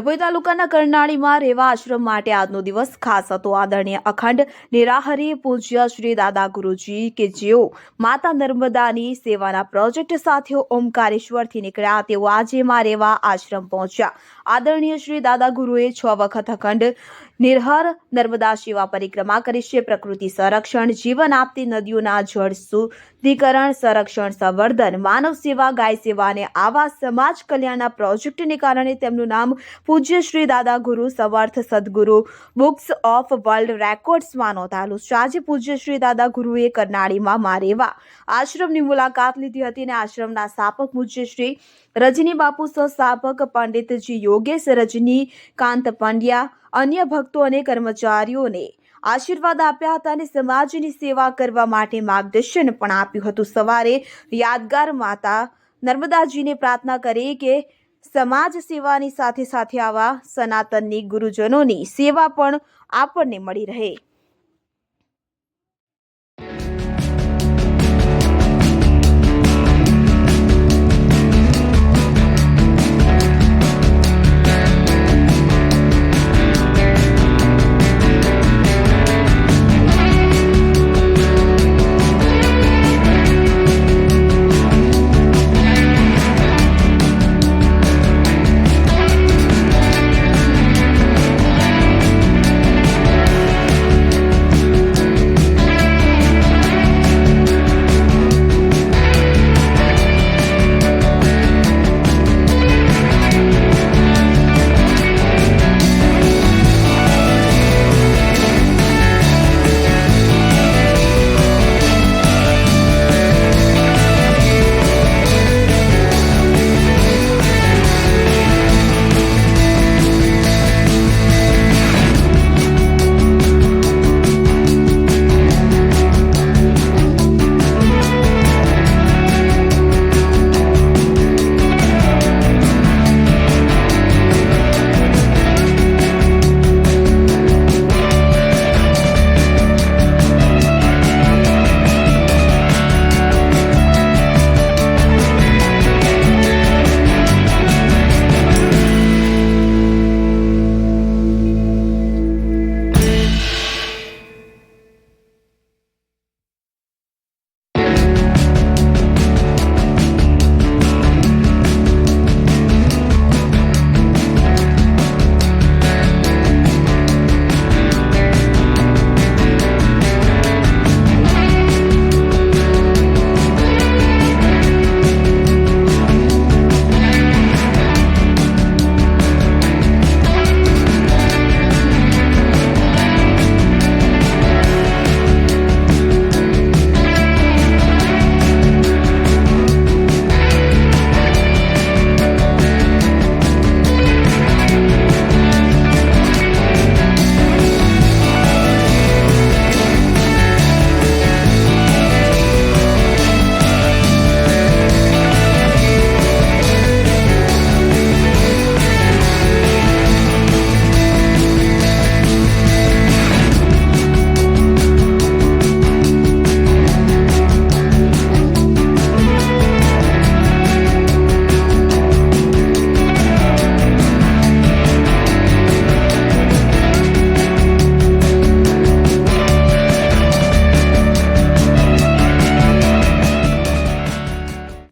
ડભોઈ તાલુકાના કરનાળીમાં રેવા આશ્રમ માટે આજનો દિવસ ખાસ હતો. આદરણીય અખંડ નિરાહરી પૂજ્ય શ્રી દાદા ગુરુજી કે જેઓ માતા નર્મદાની સેવાના પ્રોજેક્ટ સાથે ઓમકારેશ્વરથી નીકળ્યા તેઓ આજે માં રેવા આશ્રમ પહોંચ્યા. આદરણીય શ્રી દાદા ગુરુએ છ વખત અખંડ નિર્હર નર્મદા સેવા પરિક્રમા કરી છે. પ્રકૃતિ સંરક્ષણ, જીવન આપતી નદીઓના જળ શુદ્ધિકરણ, સંરક્ષણ, સંવર્ધન, માનવ સેવા, ગાય સેવા અને આવા સમાજ કલ્યાણના પ્રોજેક્ટને કારણે તેમનું નામ પૂજ્ય શ્રી દાદા ગુરુ સવર્થ સદગુરુ બુક્સ ઓફ વર્લ્ડ રેકોર્ડ્સમાં નોંધાયેલું છે. આજે પૂજ્ય શ્રી દાદા ગુરુએ કરનાળીમાં મારેવા આશ્રમની મુલાકાત લીધી હતી અને આશ્રમના સ્થાપક પૂજ્ય શ્રી રજની બાપુ સહ સ્થાપક પંડિતજી યોગેશ રજની કાંત પંડ્યા, અન્ય ભક્તો અને કર્મચારીઓને આશીર્વાદ આપ્યા હતા અને સમાજની સેવા કરવા માટે માર્ગદર્શન પણ આપ્યું હતું. સવારે યાદગાર માતા નર્મદાજીને પ્રાર્થના કરી કે સમાજ સેવાની સાથે સાથે આવા સનાતનની ગુરુજનોની સેવા પણ આપણને મળી રહે.